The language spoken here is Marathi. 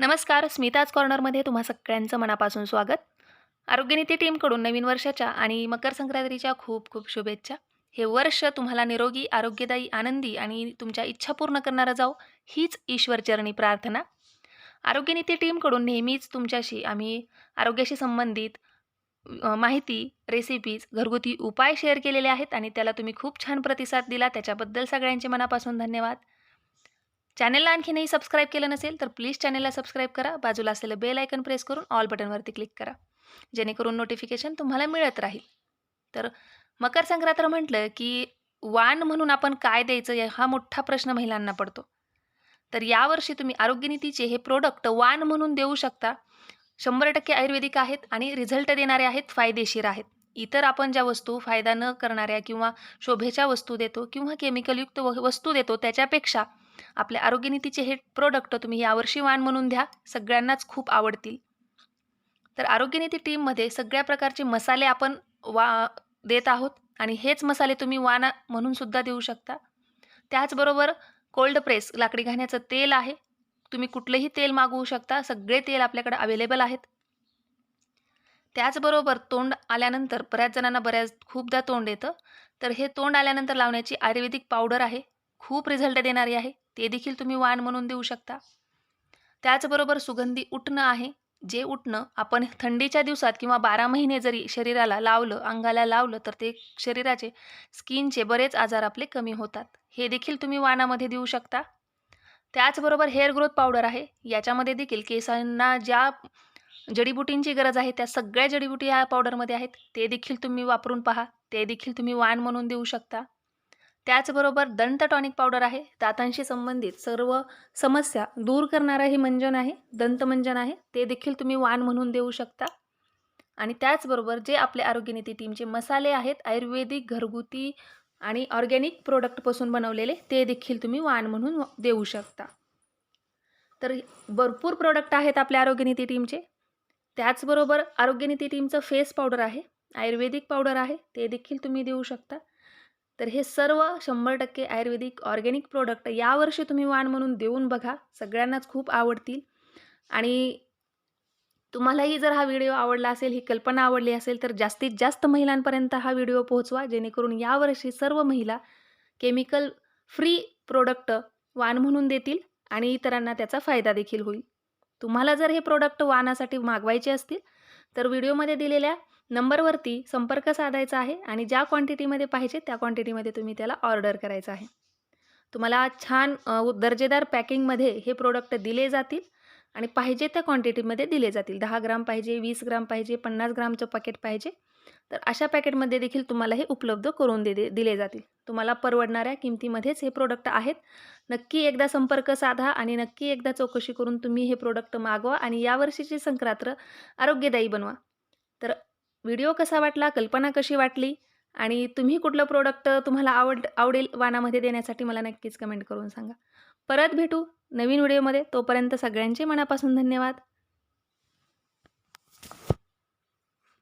नमस्कार स्मिताज कॉर्नरमध्ये तुम्हा सगळ्यांचं मनापासून स्वागत. आरोग्यनीती टीमकडून नवीन वर्षाच्या आणि मकर संक्रांतीच्या खूप खूप शुभेच्छा. हे वर्ष तुम्हाला निरोगी आरोग्यदायी आनंदी आणि तुमच्या इच्छा पूर्ण करणारं जाओ हीच ईश्वरचरणी प्रार्थना. आरोग्यनीती टीमकडून नेहमीच तुमच्याशी आम्ही आरोग्याशी संबंधित माहिती रेसिपीज घरगुती उपाय शेअर केलेले आहेत आणि त्याला तुम्ही खूप छान प्रतिसाद दिला. त्याच्याबद्दल सगळ्यांचे मनापासून धन्यवाद. चॅनलला आणखीनही सबस्क्राईब केलं नसेल तर प्लीज चॅनलला सबस्क्राईब करा. बाजूला असलेलं बेल आयकन प्रेस करून ऑल बटनवरती क्लिक करा. जेणेकरून नोटिफिकेशन तुम्हाला मिळत राहील. तर मकर संक्रांत म्हटलं की वाण म्हणून आपण काय द्यायचं हा मोठा प्रश्न महिलांना पडतो. तर यावर्षी तुम्ही आरोग्यनीतीचे हे प्रोडक्ट वाण म्हणून देऊ शकता. शंभर टक्के आयुर्वेदिक आहेत आणि रिझल्ट देणारे आहेत फायदेशीर आहेत. इतर आपण ज्या वस्तू फायदा न करणाऱ्या किंवा शोभेच्या वस्तू देतो किंवा केमिकलयुक्त व- वस्तू देतो त्याच्यापेक्षा आपल्या आरोग्यनीतीचे हे प्रोडक्ट तुम्ही यावर्षी वाण म्हणून द्या सगळ्यांनाच खूप आवडतील. तर आरोग्यनीती टीममध्ये सगळ्या प्रकारचे मसाले आपण वा देत आहोत आणि हेच मसाले तुम्ही वाण म्हणून सुद्धा देऊ शकता. त्याचबरोबर कोल्ड प्रेस लाकडी घाण्याचं तेल आहे. तुम्ही कुठलंही तेल मागवू शकता सगळे तेल आपल्याकडे अवेलेबल आहेत. त्याचबरोबर तोंड आल्यानंतर बऱ्याच जणांना बऱ्याच खूपदा तोंड येतं. तर हे तोंड आल्यानंतर लावण्याची आयुर्वेदिक पावडर आहे. खूप रिझल्ट देणारी आहे. ते देखील तुम्ही वाण म्हणून देऊ शकता. त्याचबरोबर सुगंधी उठणं आहे. जे उठणं आपण थंडीच्या दिवसात किंवा बारा महिने जरी शरीराला लावलं अंगाला लावलं तर ते शरीराचे स्किनचे बरेच आजार आपले कमी होतात. हे देखील तुम्ही वाणामध्ये देऊ शकता. त्याचबरोबर हेअर ग्रोथ पावडर आहे. याच्यामध्ये देखील केसांना ज्या जडीबुटींची गरज आहे त्या सगळ्या जडीबुटी या पावडरमध्ये आहेत. ते देखील तुम्ही वापरून पहा. ते देखील तुम्ही वाण म्हणून देऊ शकता. त्याचबरोबर दंत टॉनिक पावडर आहे. दातांशी संबंधित सर्व समस्या दूर करणारं हे मंजन आहे. दंतमंजन आहे. ते देखील तुम्ही वाण म्हणून देऊ शकता. आणि त्याचबरोबर जे आपले आरोग्यनीती टीमचे मसाले आहेत आयुर्वेदिक घरगुती आणि ऑर्गॅनिक प्रोडक्टपासून बनवलेले ते देखील तुम्ही वाण म्हणून देऊ शकता. तर भरपूर प्रोडक्ट आहेत आपल्या आरोग्यनीती टीमचे त्याचबरोबर आरोग्यनीती टीमचं फेस पावडर आहे. आयुर्वेदिक पावडर आहे. ते देखील तुम्ही देऊ शकता. तर हे सर्व शंभर टक्के आयुर्वेदिक ऑर्गॅनिक प्रोडक्ट यावर्षी तुम्ही वाण म्हणून देऊन बघा. सगळ्यांनाच खूप आवडतील. आणि तुम्हालाही जर हा व्हिडिओ आवडला असेल ही कल्पना आवडली असेल तर जास्तीत जास्त महिलांपर्यंत हा व्हिडिओ पोहोचवा. जेणेकरून यावर्षी सर्व महिला केमिकल फ्री प्रोडक्ट वाण म्हणून देतील आणि इतरांना त्याचा फायदा देखील होईल. तुम्हाला जर हे प्रोडक्ट वाणासाठी मागवायचे असतील तर व्हिडिओमध्ये दिलेल्या नंबरवरती संपर्क साधायचा आहे आणि ज्या क्वांटिटीमध्ये पाहिजे त्या क्वांटिटीमध्ये तुम्ही त्याला ऑर्डर करायचं आहे. तुम्हाला छान दर्जेदार पॅकिंगमध्ये हे प्रोडक्ट दिले जातील आणि पाहिजे त्या क्वांटिटीमध्ये दिले जातील. दहा ग्राम पाहिजे वीस ग्राम पाहिजे पन्नास ग्रामचं पॅकेट पाहिजे. तर अशा पॅकेटमध्ये देखील तुम्हाला हे उपलब्ध करून दे दे- दिले जातील. तुम्हाला परवडणाऱ्या किमतीमध्येच हे प्रोडक्ट आहेत. नक्की एकदा संपर्क साधा आणि नक्की एकदा चौकशी करून तुम्ही हे प्रोडक्ट मागवा आणि यावर्षीची संक्रांत आरोग्यदायी बनवा. तर व्हिडिओ कसा वाटला कल्पना कशी वाटली आणि तुम्ही कुठलं प्रोडक्ट तुम्हाला आवड आवडेल वानामध्ये देण्यासाठी मला नक्कीच कमेंट करून सांगा. परत भेटू नवीन व्हिडिओमध्ये तोपर्यंत सगळ्यांचे मनापासून धन्यवाद.